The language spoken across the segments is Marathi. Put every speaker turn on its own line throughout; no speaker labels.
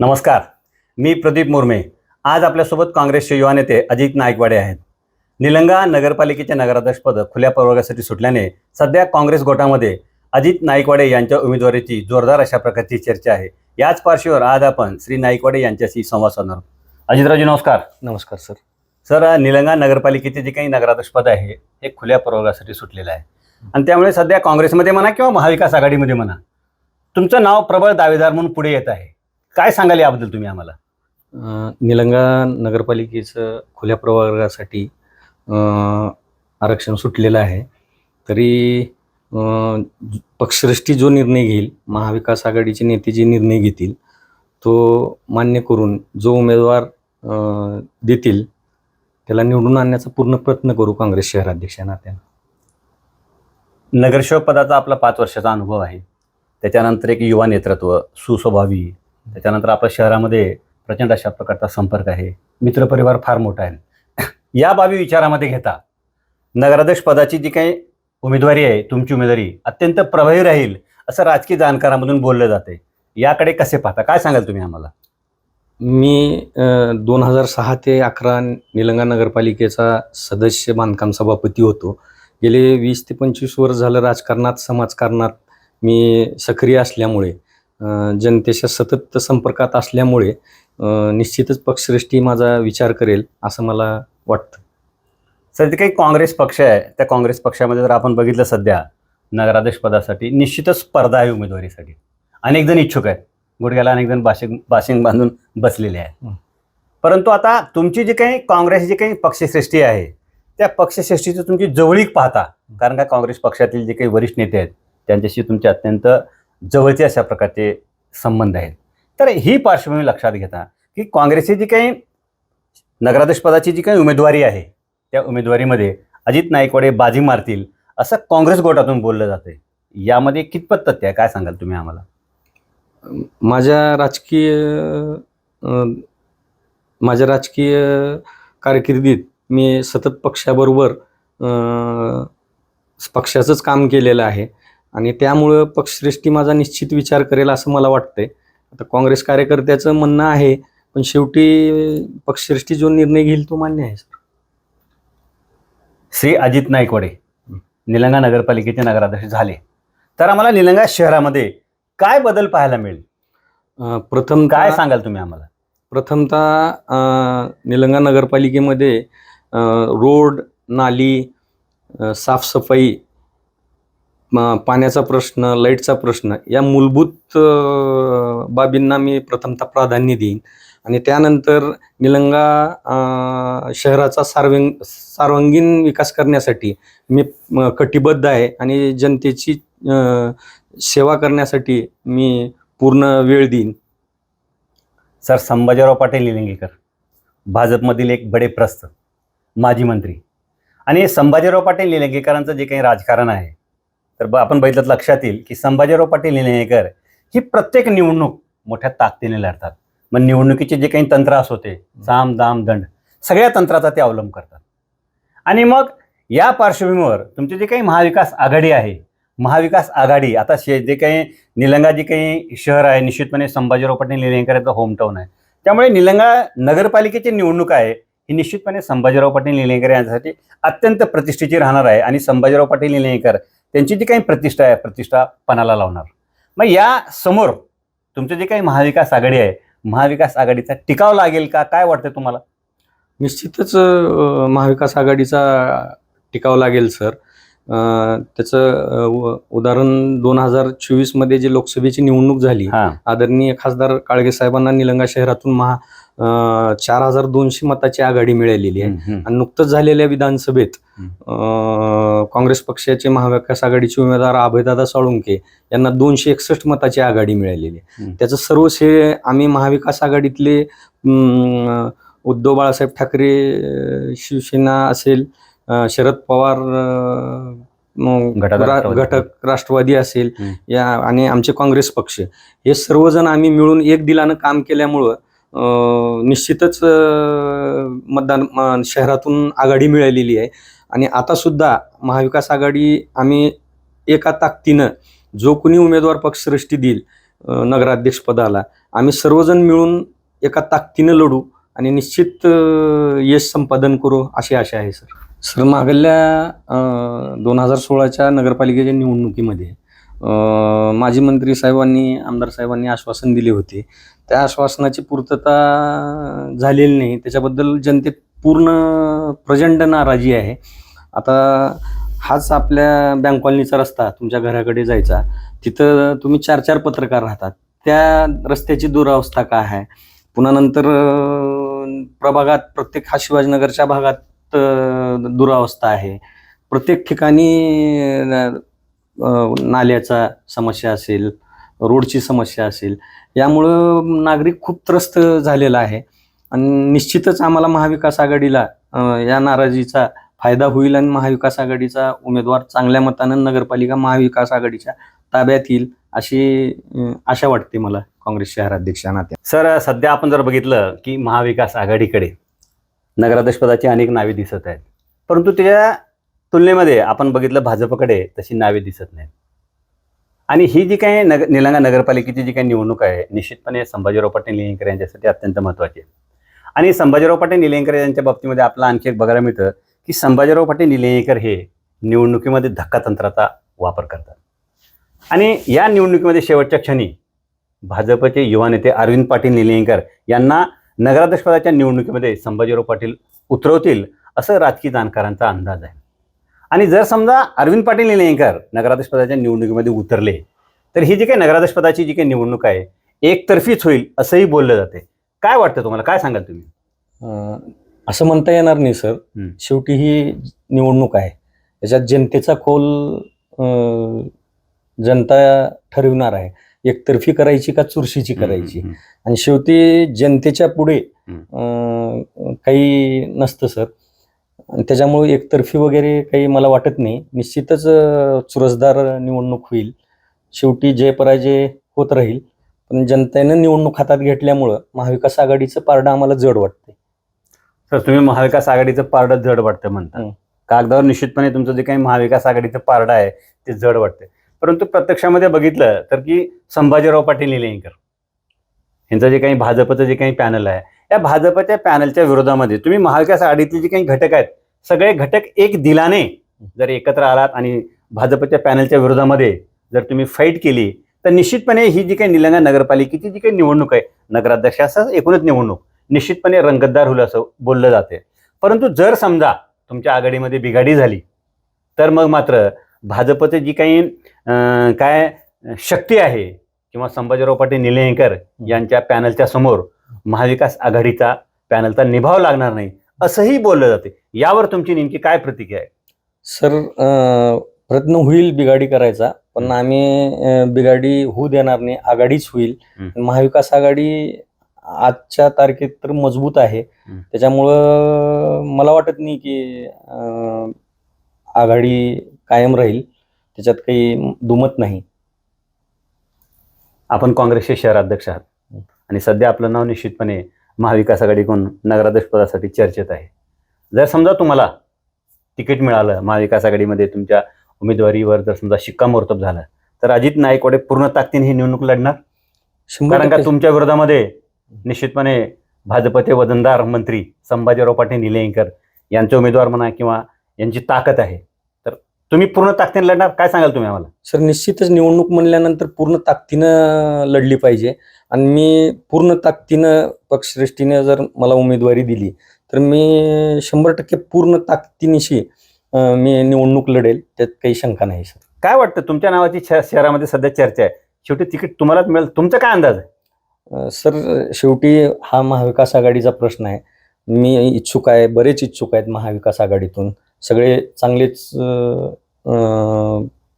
नमस्कार मी प्रदीप मुर्मे. आज आपल्यासोबत काँग्रेसचे युवा नेते अजित नायकवाडे आहेत. निलंगा नगरपालिकेचे नगराध्यक्षपद खुल्या प्रवर्गासाठी सुटल्याने सध्या काँग्रेस गोटामध्ये अजित नायकवाडे यांच्या उमेदवारीची जोरदार अशा प्रकारची चर्चा आहे. याच पार्श्वीवर आज आपण श्री नायकवाडे यांच्याशी संवाद साधणार आहोत. अजितरावजी नमस्कार.
नमस्कार सर.
सर निलंगा नगरपालिकेचे जे काही नगराध्यक्षपद आहे हे खुल्या प्रवर्गासाठी सुटलेलं आहे. आणि त्यामुळे सध्या काँग्रेसमध्ये म्हणा किंवा महाविकास आघाडीमध्ये म्हणा तुमचं नाव प्रबळ दावेदार म्हणून पुढे येत आहे. काय सांगाल याबद्दल तुम्ही आम्हाला?
निलंगा नगरपालिकेचं खुल्या प्रवर्गासाठी आरक्षण सुटलेलं आहे. तरी पक्षश्रेष्ठी जो निर्णय घेईल महाविकास आघाडीचे नेते जे निर्णय घेतील तो मान्य करून जो उमेदवार देतील त्याला निवडून आणण्याचा पूर्ण प्रयत्न करू काँग्रेस शहराध्यक्ष या नात्यानं.
नगरसेवक पदाचा आपला पाच वर्षाचा अनुभव आहे. त्याच्यानंतर एक युवा नेतृत्व सुस्वभावी त्याच्यानंतर आपल्या शहरामध्ये प्रचंड अशा प्रकारचा संपर्क आहे. मित्रपरिवार फार मोठा आहे. या बाबी विचारामध्ये घेता नगराध्यक्ष पदाची जी काही उमेदवारी आहे तुमची उमेदवारी अत्यंत प्रभावी राहील असं राजकीय जाणकारामधून बोललं जाते याकडे कसे पाहता? काय सांगाल तुम्ही आम्हाला?
मी दोन हजार सहा ते अकरा निलंगा नगरपालिकेचा सदस्य बांधकाम सभापती होतो. गेले वीस ते पंचवीस वर्ष झालं राजकारणात समाजकारणात मी सक्रिय असल्यामुळे जनतेच्या सतत संपर्कात असल्यामुळे निश्चितच पक्षश्रेष्ठी माझा विचार करेल असं मला वाटतं.
सर जे काही काँग्रेस पक्ष आहे. त्या काँग्रेस पक्षामध्ये जर आपण बघितलं सध्या नगराध्यक्ष पदासाठी निश्चितच स्पर्धा आहे उमेदवारीसाठी. अनेक जण इच्छुक आहेत. गुडघ्याला अनेक जण बाशिंग बाशिंग बांधून बसलेले आहेत. परंतु आता तुमची जी काही काँग्रेस जी काही पक्षश्रेष्ठी आहे त्या पक्षश्रेष्ठीचं तुमची जवळीक पाहता. कारण का काँग्रेस पक्षातील जे काही वरिष्ठ नेते आहेत त्यांच्याशी तुमचे अत्यंत जवळचे अशा प्रकारचे संबंध आहेत. तर ही पार्श्वभूमी लक्षात घेता की काँग्रेसची जी काही नगराध्यक्षपदाची जी काही उमेदवारी आहे त्या उमेदवारीमध्ये अजित नाईकवाडे बाजी मारतील असं काँग्रेस गोटातून बोललं जाते यामध्ये कितपत तथ्य आहे? काय सांगाल तुम्ही आम्हाला?
माझ्या राजकीय माझ्या राजकीय कारकिर्दीत मी सतत पक्षाबरोबर पक्षाचंच काम केलेलं आहे. आणि त्यामुळं पक्षश्रेष्ठी माझा निश्चित विचार करेल असं मला वाटतंय. आता काँग्रेस कार्यकर्त्याचं म्हणणं आहे पण शेवटी पक्षश्रेष्ठी जो निर्णय घेईल तो मान्य आहे सर.
श्री अजित नायकवाडे निलंगा नगरपालिकेचे नगराध्यक्ष झाले. तर आम्हाला निलंगा शहरामध्ये काय बदल पाहायला मिळेल?
प्रथम
काय सांगाल तुम्ही आम्हाला?
प्रथमतः निलंगा नगरपालिकेमध्ये रोड नाली साफसफाई पाण्याचा प्रश्न लाईटचा प्रश्न या मूलभूत बाबींना मी प्रथमतः प्राधान्य देईन. आणि त्यानंतर निलंगा शहराचा सार्वंग सार्वांगीण विकास करण्यासाठी मी कटिबद्ध आहे आणि जनतेची सेवा करण्यासाठी मी पूर्ण वेळ देईन.
सर संभाजीराव पाटील निलंगेकर भाजपमधील एक बडे प्रस्थ माजी मंत्री. आणि संभाजीराव पाटील निलंगेकरांचं जे काही राजकारण आहे तर ब- आपण बघितलं तर लक्षात येईल की संभाजीराव पाटील निलंगेकर ही प्रत्येक निवडणूक मोठ्या ताकदीने लढतात. मग निवडणुकीचे जे काही तंत्र होते ते साम दाम दंड सगळ्या तंत्राचा ते अवलंब करतात. आणि मग या पार्श्वभूमीवर तुमची जे काही महाविकास आघाडी आहे महाविकास आघाडी आता शे जे काही निलंगा जे काही शहर आहे निश्चितपणे संभाजीराव पाटील निलंगेकर यांचं होमटाऊन आहे. त्यामुळे निलंगा नगरपालिकेची निवडणूक आहे ही निश्चितपणे संभाजीराव पाटील निलंगेकर यांच्यासाठी अत्यंत प्रतिष्ठेची राहणार आहे. आणि संभाजीराव पाटील निलंगेकर त्यांची जी काही प्रतिष्ठा आहे प्रतिष्ठा पणाला लावणार. मग या समोर तुमचं जे काही महाविकास आघाडी आहे महाविकास आघाडीचा टिकाव लागेल का? काय वाटतं तुम्हाला?
निश्चितच महाविकास आघाडीचा टिकाव लागेल सर. त्याचं उदाहरण दोन हजार चोवीसमध्ये जी लोकसभेची निवडणूक झाली आदरणीय खासदार काळगे साहेबांना निलंगा शहरातून महा चार हजार दोनशे मताची आघाडी मिळालेली आहे. आणि नुकतंच झालेल्या विधानसभेत काँग्रेस पक्षाचे महाविकास आघाडीचे उमेदवार अभयदादा साळुंके यांना दोनशे एकसष्ट मताची आघाडी मिळालेली आहे. त्याचं सर्व श्रेय आम्ही महाविकास आघाडीतले उद्धव बाळासाहेब ठाकरे शिवसेना असेल शरद पवार
घटक राष्ट्रवादी.
असेल. या आणि आमचे काँग्रेस पक्ष हे सर्वजण आम्ही मिळून एक दिलानं काम केल्यामुळं निश्चितच मतदान शहरातून आघाडी मिळालेली आहे. आणि आता सुद्धा महाविकास आघाडी आम्ही एका ताकदीनं जो कोणी उमेदवार पक्षश्रेष्ठी देईल नगराध्यक्षपदाला आम्ही सर्वजण मिळून एका ताकदीनं लढू आणि निश्चित यश संपादन करू अशी आशा आहे सर. सर मागल्या दोन हजार सोळाच्या नगरपालिकेच्या निवडणुकीमध्ये माजी मंत्री साहेबांनी आमदार साहेबांनी आश्वासन दिले होते. त्या आश्वासनाची पूर्तता झालेली नाही. त्याच्याबद्दल जनतेत पूर्ण प्रचंड नाराजी आहे. आता हाच आपल्या बँक कॉलनीचा रस्ता तुमच्या घराकडे जायचा. तिथं तुम्ही चार चार पत्रकार राहतात. त्या रस्त्याची दुरावस्था काय आहे? पुन्हा नंतर प्रभागात प्रत्येक हा शिवाजीनगरच्या भागात दुरावस्था आहे. प्रत्येक ठिकाणी नाल्याचा समस्या असेल रोडची समस्या असेल यामुळं नागरिक खूप त्रस्त झालेला आहे. आणि निश्चितच आम्हाला महाविकास आघाडीला या नाराजीचा फायदा होईल आणि महाविकास आघाडीचा उमेदवार चांगल्या मतानं नगरपालिका महाविकास आघाडीच्या ताब्यात येईल अशी आशा वाटते मला काँग्रेस शहराध्यक्षांना त्या
सर सध्या आपण जर बघितलं की महाविकास आघाडीकडे नगराध्यक्षपदाची अनेक नावे दिसत आहेत. परंतु त्या तुलनेमध्ये आपण बघितलं भाजपकडे तशी नावे दिसत नाहीत. आणि ही जी काही नग निलंगा नगरपालिकेची जी काही निवडणूक आहे निश्चितपणे संभाजीराव पाटील निलंगेकर यांच्यासाठी अत्यंत महत्त्वाची आहे. आणि संभाजीराव पाटील निलंगेकर यांच्या बाबतीमध्ये आपला आणखी एक बघायला मिळतं की संभाजीराव पाटील निलंगेकर हे निवडणुकीमध्ये धक्का तंत्राचा वापर करतात. आणि या निवडणुकीमध्ये शेवटच्या क्षणी भाजपचे युवा नेते अरविंद पाटील निलंगेकर यांना नगराध्यक्षपदाच्या निवडणुकीमध्ये संभाजीराव पाटील उतरवतील असं राजकीय जाणकारांचा अंदाज आहे. आणि जर समजा अरविंद पाटील निलंगेकर नगराध्यक्षपदाच्या निवडणुकीमध्ये उतरले तर ही जी काही नगराध्यक्षपदाची जी काही निवडणूक आहे एकतर्फीच होईल असंही बोललं जाते. काय वाटतं तुम्हाला? काय सांगाल तुम्ही?
असं म्हणता येणार नाही सर. शेवटी ही निवडणूक आहे. याच्यात जनतेचा अं, जनता ठरविणार आहे. एकतर्फी करायची का चुरशीची करायची? आणि शेवटी जनतेच्या पुढे काही नसतं सर. आणि त्याच्यामुळे एकतर्फी वगैरे काही मला वाटत नाही. निश्चितच चुरसदार निवडणूक होईल. शेवटी जय पराजय होत राहील पण जनतेनं निवडणूक हातात घेतल्यामुळं महाविकास आघाडीचं पारडं आम्हाला जड वाटते
तर तुम्ही महाविकास आघाडीचं पारडं जड वाटतं म्हणता. कागदावर निश्चितपणे तुमचं जे काही महाविकास आघाडीचं पारडं आहे ते जड वाटते परंतु प्रत्यक्षामध्ये बघितलं तर की संभाजीराव पाटील निलंगेकर यांचं जे काही भाजपचं जे काही पॅनल आहे या भाजपच्या पॅनलच्या विरोधामध्ये. तुम्ही महाविकास आघाडीतले जे काही घटक आहेत सगळे घटक एक दिलाने जर एकत्र आलात आणि भाजपच्या पॅनलच्या विरोधामध्ये जर तुम्ही फाईट केली तर निश्चितपणे ही जी काही निलंगा नगरपालिकेची जी काही निवडणूक आहे नगराध्यक्षासह एकूणच निवडणूक निश्चितपणे रंगतदार होईल असं बोललं जाते परंतु जर समजा तुमच्या आघाडीमध्ये बिघाडी झाली तर मग मात्र भाजपचे जी काही काय शक्ती आहे किंवा संभाजीराव पाटील निलंगेकर यांच्या पॅनलच्या समोर महाविकास आघाडीचा पॅनलचा निभाव लागणार नाही असंही बोललं जाते. यावर तुमची नेमकी काय प्रतिक्रिया आहे?
सर प्रयत्न होईल बिगाडी करायचा पण आम्ही अं, बिगाडी होऊ देणार नाही आघाडीच होईल. महाविकास आघाडी आजच्या तारखेत तर मजबूत आहे. त्याच्यामुळं मला वाटत नाही की आघाडी कायम राहील. त्याच्यात काही दुमत नाही.
आपण काँग्रेसचे शहराध्यक्ष आहात. आणि सध्या आपलं नाव निश्चितपणे महाविकास आघाडीकडून नगराध्यक्ष पदासाठी चर्चेत आहे. जर समजा तुम्हाला तिकीट मिळालं महाविकास आघाडीमध्ये तुमच्या उमेदवारीवर जर समजा शिक्कामोर्तब झालं तर अजित नाईकवाडे पूर्ण ताकदीने ही निवडणूक लढणार? कारण का तुमच्या विरोधामध्ये निश्चितपणे भाजपचे वजनदार मंत्री संभाजीराव पाटील निलंगेकर यांचे उमेदवार म्हणा किंवा यांची ताकद आहे. तुम्ही पूर्ण ताकदीने लढणार काय सांगाल तुम्ही आम्हाला?
सर निश्चितच निवडणूक म्हणल्यानंतर पूर्ण ताकदीनं लढली पाहिजे. आणि मी पूर्ण ताकदीनं पक्षश्रेष्ठीने जर मला उमेदवारी दिली तर मी शंभर टक्के पूर्ण ताकदीनिशी मी निवडणूक लढेल. त्यात काही शंका नाही सर.
काय वाटतं तुमच्या नावाची शहरामध्ये सध्या चर्चा आहे. शेवटी तिकीट तुम्हालाच मिळेल. तुमचा काय अंदाज आहे?
सर शेवटी हा महाविकास आघाडीचा प्रश्न आहे. मी इच्छुक आहे बरेच इच्छुक आहेत महाविकास आघाडीतून. सगळे चांगलेच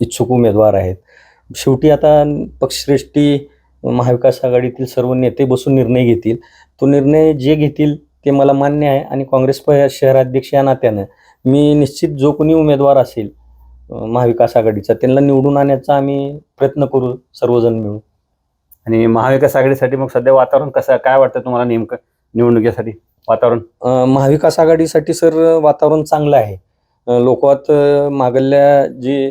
इच्छुक उमेदवार आहेत. शेवटी आता पक्षश्रेष्ठी महाविकास आघाडीतील सर्व नेते बसून निर्णय घेतील. तो निर्णय जे घेतील ते मला मान्य आहे आणि काँग्रेस प- शहराध्यक्ष या नात्यानं मी निश्चित जो कोणी उमेदवार असेल महाविकास आघाडीचा त्यांना निवडून आणण्याचा आम्ही प्रयत्न करू सर्वजण मिळून.
आणि महाविकास आघाडीसाठी मग सध्या वातावरण कसं काय वाटतं तुम्हाला नेमकं निवडणुकीसाठी? वातावरण?
महाविकास आघाडीसाठी सर वातावरण चांगलं आहे. लोकात मागल्या जी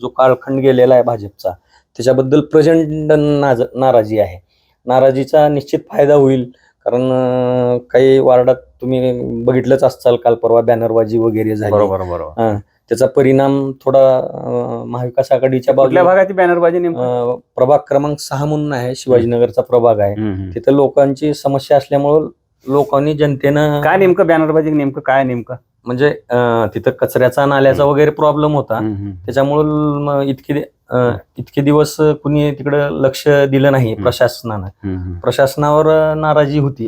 जो कालखंड गेलेला आहे भाजपचा त्याच्याबद्दल प्रचंड नाज नाराजी आहे. नाराजीचा निश्चित फायदा होईल कारण काही वार्डात तुम्ही बघितलंच असाल काल परवा बॅनरबाजी वगैरे झाली.
बरोबर बरोबर.
त्याचा परिणाम थोडा महाविकास आघाडीच्या बाजूला
भागाची बॅनरबाजी
प्रभाग क्रमांक सहा म्हणून आहे शिवाजीनगरचा प्रभाग आहे. तिथं लोकांची समस्या असल्यामुळं लोकांनी जनतेनं
काय नेमकं बॅनरबाजी नेमकं काय नेमकं
म्हणजे अं, तिथं कचऱ्याचा नाल्याचा वगैरे प्रॉब्लेम होता. त्याच्यामुळं इतके अं, इतके दिवस कुणी तिकडं लक्ष दिलं नाही
हम्म.
प्रशासनानं. प्रशासनावर अं, नाराजी होती.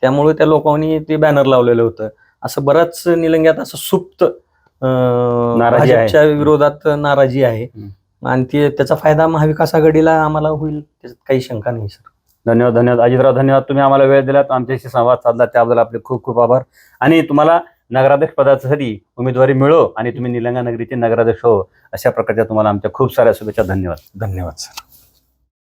त्यामुळे त्या लोकांनी ते बॅनर लावलेलं होतं असं बराच निलंग्यात असं सुप्त अं,
नाराजी आहे.
भाजपच्या विरोधात नाराजी आहे
हम्म.
आणि ते त्याचा फायदा महाविकास आघाडीला आम्हाला होईल त्याच्यात काही शंका नाही सर
धन्यवाद धन्यवाद. अजितराव धन्यवाद. तुम्ही आम्हाला वेळ दिलात. आमच्याशी संवाद साधला. त्याबद्दल आपले खूप खूप आभार. आणि तुम्हाला नगराध्यक्ष पदासाठी उमेदवारी मिळो आणि तुम्ही निलंगा नगरीचे नगराध्यक्ष हो अशा प्रकारच्या तुम्हाला आमच्या खूप साऱ्या शुभेच्छा. धन्यवाद.
धन्यवाद सर.